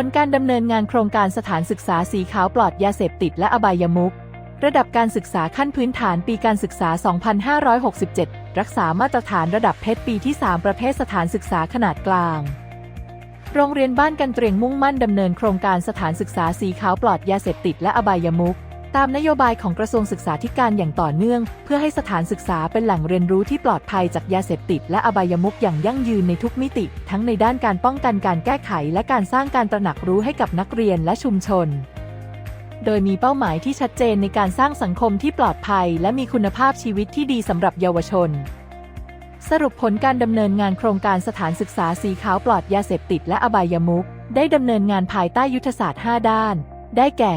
ผลการดำเนินงานโครงการสถานศึกษาสีขาวปลอดยาเสพติดและอบายมุขระดับการศึกษาขั้นพื้นฐานปีการศึกษา 2567 รักษามาตรฐานระดับเพชรปีที่ 3 ประเภทสถานศึกษาขนาดกลาง โรงเรียนบ้านกันเตรียงมุ่งมั่นดำเนินโครงการสถานศึกษาสีขาวปลอดยาเสพติดและอบายมุข ตามนโยบายของกระทรวงศึกษาธิการอย่างต่อเนื่อง เพื่อให้สถานศึกษาเป็นแหล่งเรียนรู้ที่ปลอดภัยจากยาเสพติด และอบายมุขอย่างยั่งยืนในทุกมิติ ทั้งในด้านการป้องกันการแก้ไข และการสร้างการตระหนักรู้ให้กับนักเรียนและชุมชน โดยมีเป้าหมายที่ชัดเจนในการสร้างสังคมที่ปลอดภัย และมีคุณภาพชีวิตที่ดีสำหรับเยาวชนสรุปผลการดำเนินงานโครงการสถานศึกษาสีขาวปลอดยาเสพติดและอบายมุขได้ดำเนินงานภายใต้ยุทธศาสตร์ 5 ด้าน ได้แก่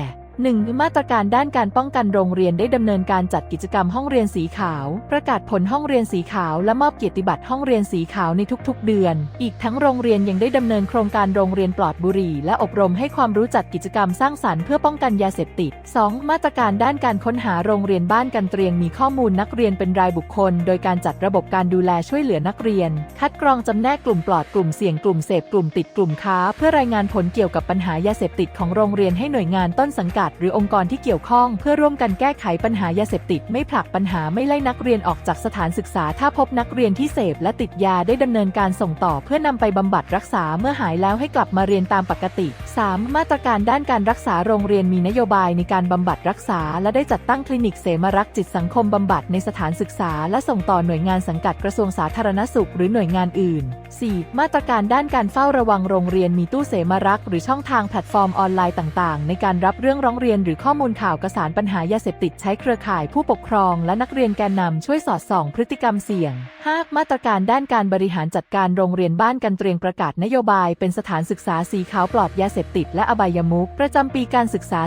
1. มาตรการด้านการป้องกันโรงเรียนได้ดำเนินการจัดกิจกรรมห้องเรียนสีขาว ประกาศผลห้องเรียนสีขาวและมอบเกียรติบัตรห้องเรียนสีขาวในทุกๆ เดือน อีกทั้งโรงเรียนยังได้ดำเนินโครงการโรงเรียนปลอดบุหรี่ และอบรมให้ความรู้จักกิจกรรมสร้างสรรค์เพื่อป้องกันยาเสพติด 2. มาตรการด้านการค้นหาโรงเรียนบ้านกันเตรียงมีข้อมูลนักเรียนเป็นรายบุคคล โดยการจัดระบบการดูแลช่วยเหลือนักเรียน คัดกรองจำแนกกลุ่มปลอดกลุ่มเสี่ยงกลุ่มเสพกลุ่มติดกลุ่มค้า เพื่อรายงานผลเกี่ยวกับปัญหายาเสพติดของโรงเรียนให้หน่วยงานต้นสังกัดหรือองค์กรที่เกี่ยวข้องเพื่อร่วมกันแก้ไขปัญหายาเสพติด ไม่ผลักปัญหาไม่ไล่นักเรียนออกจากสถานศึกษา ถ้าพบนักเรียนที่เสพและติดยาได้ดำเนินการส่งต่อ เพื่อนำไปบำบัดรักษาเมื่อหายแล้วให้กลับมาเรียนตามปกติ 3. มาตรการด้านการรักษาโรงเรียนมีนโยบายในการบำบัดรักษา และได้จัดตั้งคลินิกเสมารักจิตสังคมบำบัดในสถานศึกษา และส่งต่อหน่วยงานสังกัดกระทรวงสาธารณสุข หรือหน่วยงานอื่น 4. มาตรการด้านการเฝ้าระวังโรงเรียนมีตู้เสมารัก หรือช่องทางแพลตฟอร์มออนไลน์ต่าง ๆ ในการรับเรื่องร้องเรียนหรือข้อมูลข่าวกระสานปัญหายาเสพติดใช้เครือข่ายผู้ปกครอง และนักเรียนแกนนำช่วยสอดส่อง พฤติกรรมเสี่ยง 5. มาตรการด้านการบริหารจัดการโรงเรียนบ้านกันเตรียงประกาศนโยบายเป็นสถานศึกษาสีขาวปลอดยาเสพติดและอบายมุขประจำปีการศึกษา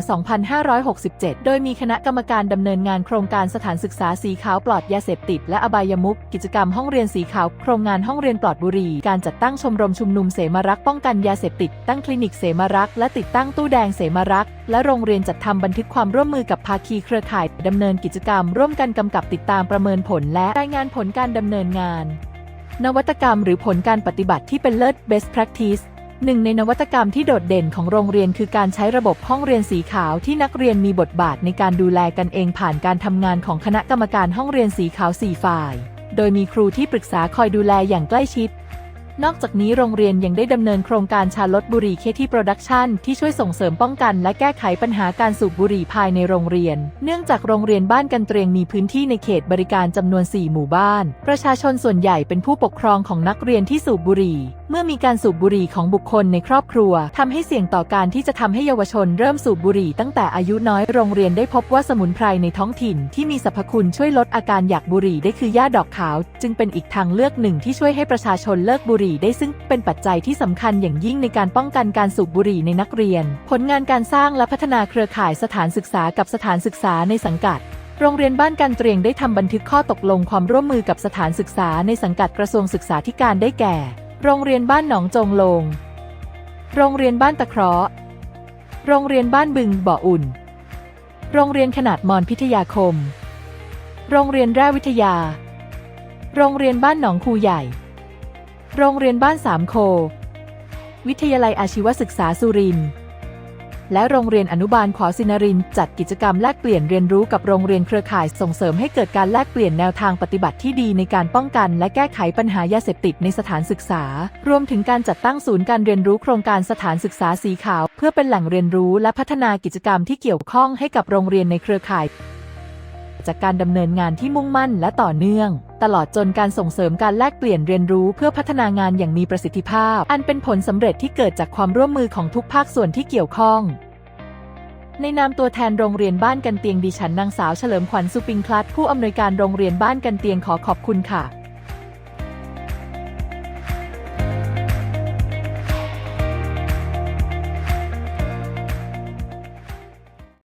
2567 โดยมีคณะกรรมการดำเนินงานโครงการสถานศึกษาสีขาวปลอดยาเสพติดและอบายมุขกิจกรรมห้องเรียนสีขาวโครงงานห้องเรียนปลอดบุหรี่การจัดตั้งชมรมชุมนุมเสมารักษ์ป้องกันยาเสพติด ตั้งคลินิกเสมารักษ์และติดตั้งตู้แดงเสมารักษ์และโรงเรียนจัดทำบันทึกความร่วมมือกับภาคีเครือข่ายดำเนินกิจกรรม ร่วมกันกำกับติดตามประเมินผลและรายงานผลการดำเนินงาน นวัตกรรมหรือผลการปฏิบัติที่เป็นเลิศ best practice หนึ่งในนวัตกรรมที่โดดเด่นของโรงเรียนคือการใช้ระบบห้องเรียนสีขาวที่นักเรียนมีบทบาทในการดูแลกันเองผ่านการทำงานของคณะกรรมการห้องเรียนสีขาว4ฝ่าย โดยมีครูที่ปรึกษาคอยดูแลอย่างใกล้ชิด นอกจากนี้โรงเรียนยังได้ดำเนินโครงการชาลดบุหรี่เคที่โปรดักชันที่ช่วยส่งเสริมป้องกันและแก้ไขปัญหาการสูบบุหรี่ภายในโรงเรียน เนื่องจากโรงเรียนบ้านกันเตรียงมีพื้นที่ในเขตบริการจำนวน 4 หมู่บ้าน ประชาชนส่วนใหญ่เป็นผู้ปกครองของนักเรียนที่สูบบุหรี่ เมื่อมีการสูบบุหรี่ของบุคคลในครอบครัวทำให้เสี่ยงต่อการที่จะทำให้เยาวชนเริ่มสูบบุหรี่ตั้งแต่อายุน้อยโรงเรียนได้พบว่าสมุนไพรในท้องถิ่น ที่มีสรรพคุณช่วยลดอาการอยากบุหรี่ได้คือหญ้าดอกขาว จึงเป็นอีกทางเลือกหนึ่งที่ช่วยให้ประชาชนเลิกบุหรี่ได้ซึ่งเป็นปัจจัยที่สำคัญอย่างยิ่งในการป้องกันการสูบบุหรี่ในนักเรียน ผลงานการสร้างและพัฒนาเครือข่ายสถานศึกษากับสถานศึกษาในสังกัดโรงเรียนบ้านกันเตรียงได้ทำบันทึกข้อตกลงความร่วมมือกับสถานศึกษาในสังกัดกระทรวงศึกษาธิการได้แก่ โรงเรียนบ้านหนองจงลง โรงเรียนบ้านตะเคราะห์ โรงเรียนบ้านบึงบ่ออุ่น โรงเรียนขนาดมอนพิทยาคม โรงเรียนแร่วิทยา โรงเรียนบ้านหนองคูใหญ่ โรงเรียนบ้านสามโค วิทยาลัยอาชีวศึกษาสุรินทร์ และโรงเรียนอนุบาลขอสินรินจัดกิจกรรมแลกเปลี่ยนเรียนรู้กับโรงเรียนเครือข่ายส่งเสริมให้เกิดการแลกเปลี่ยนแนวทางปฏิบัติที่ดีในการป้องกัน และแก้ไขปัญหายาเสพติดในสถานศึกษา รวมถึงการจัดตั้งศูนย์การเรียนรู้โครงการสถานศึกษาสีขาว เพื่อเป็นแหล่งเรียนรู้และพัฒนากิจกรรมที่เกี่ยวข้องให้กับโรงเรียนในเครือข่าย จากการดำเนินงานที่มุ่งมั่นและต่อเนื่อง ตลอดจนการส่งเสริมการแลกเปลี่ยนเรียนรู้เพื่อพัฒนางานอย่างมีประสิทธิภาพ อันเป็นผลสำเร็จที่เกิดจากความร่วมมือของทุกภาคส่วนที่เกี่ยวข้องในนามตัวแทนโรงเรียนบ้านกันเตียงดิฉันนางสาวเฉลิมขวัญสุปิงคลัดผู้อำนวยการโรงเรียนบ้านกันเตียงขอขอบคุณค่ะ